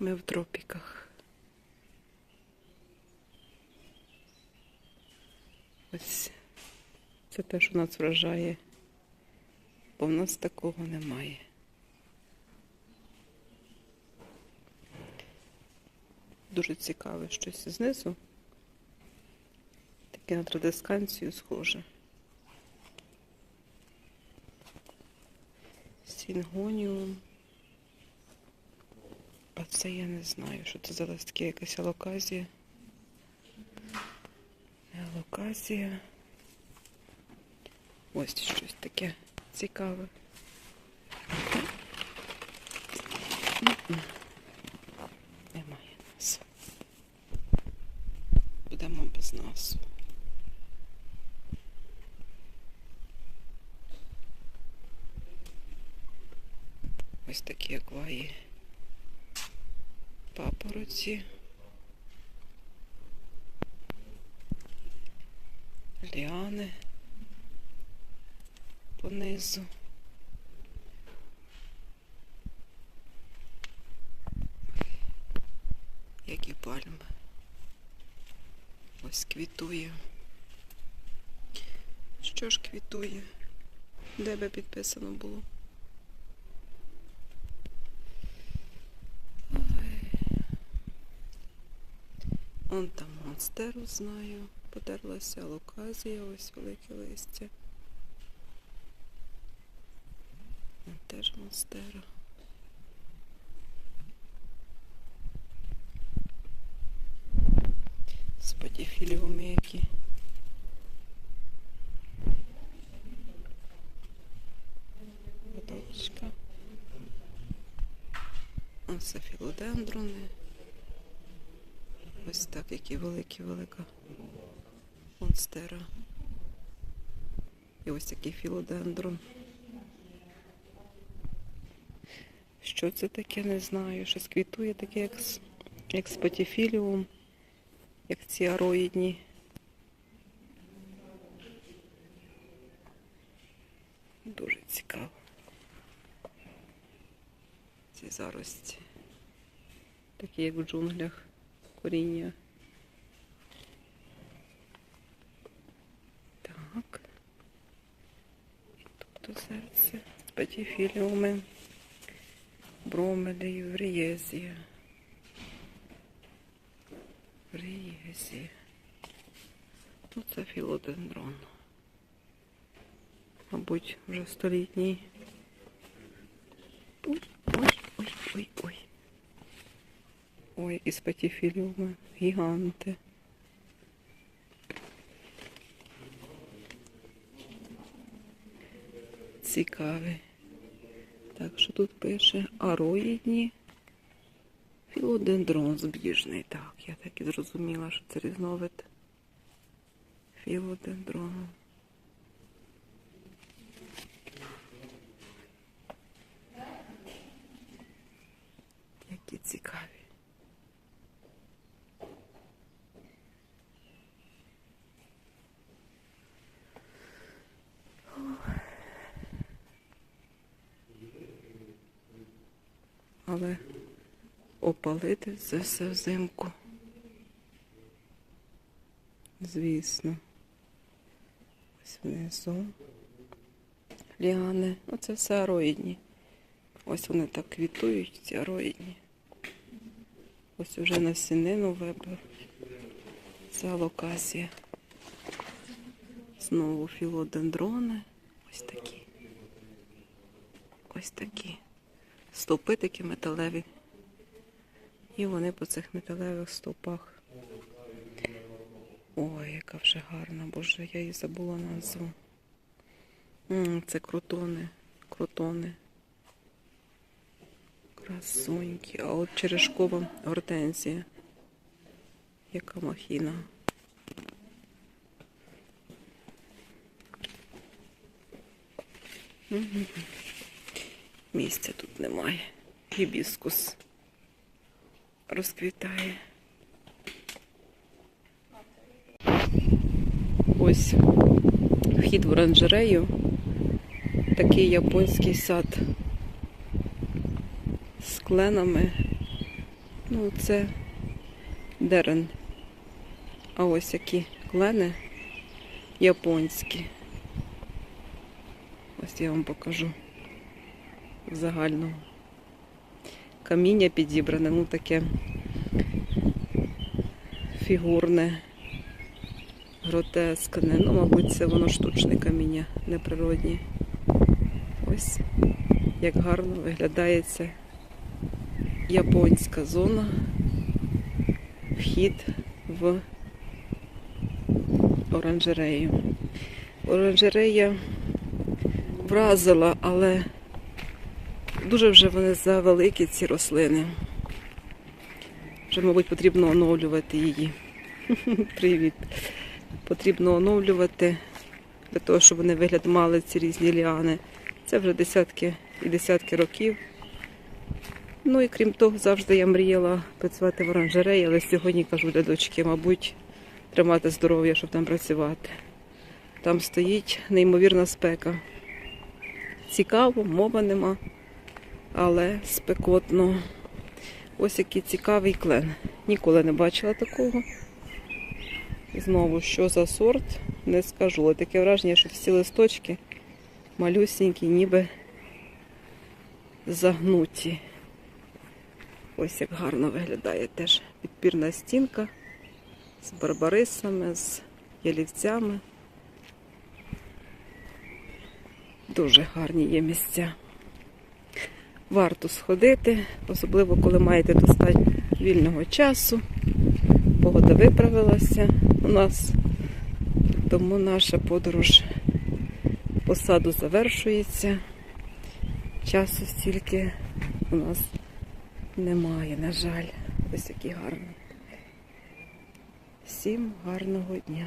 Ми в тропіках. Ось це те, що нас вражає, бо в нас такого немає. Дуже цікаве щось знизу. Таке на традисканцію схоже. Сінгоніум. Це я не знаю, що це за листки, якась алоказія. Алоказія. Ось щось таке цікаве. Немає нас. Будемо без нас. Ось такі акваї папороті. Ліани понизу. Які пальми. Ось квітує. Що ж квітує? Де би підписано було? Он там монстеру знаю. Подерлася локазія, ось велике листя. Вон теж монстера. Спатіфіліуми які. Водичка. Ось філодендрони. Ось так, які великі, велика монстера. І ось такий філодендрон. Що це таке, не знаю. Щось квітує таке, як, як спатіфіліум, як ці ароїдні. Дуже цікаво. Ці зарості. Такі, як в джунглях коріння. Так. І тут у серце спатіфіліуми, бромелі, врієзія. Врієзія. Тут це філодендрон. Мабуть, вже столітній. Ой, ой, ой, ой, ой. Ой, і спатіфіліуми, гіганти. Цікаві. Так, що тут пише ароїдні філодендрон збіжний. Так, я так і зрозуміла, що це різновид філодендрону. Які цікаві. Але опалити це все взимку. Звісно. Ось внизу. Ліани. Оце все ароїдні. Ось вони так квітують, ці ароїдні. Ось уже на сінину вибив. Це алоказія. Знову філодендрони. Ось такі. Ось такі. Стовпи такі металеві. І вони по цих металевих стовпах. Ой, яка вже гарна, боже, я її забула назву. Це крутони. Крутони. Красунькі. А от черешкова гортензія. Яка махіна. Мгм. Місця тут немає. Гібіскус розквітає. Ось вхід в оранжерею. Такий японський сад з кленами Ну, це дерен. А ось які клени японські. Ось я вам покажу в загальному. Каміння підібране, ну таке фігурне, гротескне. Ну, мабуть, це воно штучне каміння, неприроднє. Ось як гарно виглядає ця японська зона. Вхід в оранжерею. Оранжерея вразила, але дуже вже вони завеликі, ці рослини. Вже, мабуть, потрібно оновлювати її. Привіт. Потрібно оновлювати для того, щоб вони вигляд мали ці різні ліани. Це вже десятки і десятки років. Ну і крім того, завжди я мріяла працювати в оранжереї, але сьогодні кажу для дочки, мабуть, тримати здоров'я, щоб там працювати. Там стоїть неймовірна спека. Цікаво, мови нема, але спекотно. Ось який цікавий клен. Ніколи не бачила такого. Знову, що за сорт, не скажу. Але таке враження, що всі листочки малюсінькі, ніби загнуті. Ось як гарно виглядає теж підпірна стінка з барбарисами, з ялівцями. Дуже гарні є місця. Варто сходити, особливо коли маєте достатньо вільного часу. Погода виправилася у нас, тому наша подорож по саду завершується. Часу стільки у нас немає, на жаль. Ось який гарний. Всім гарного дня.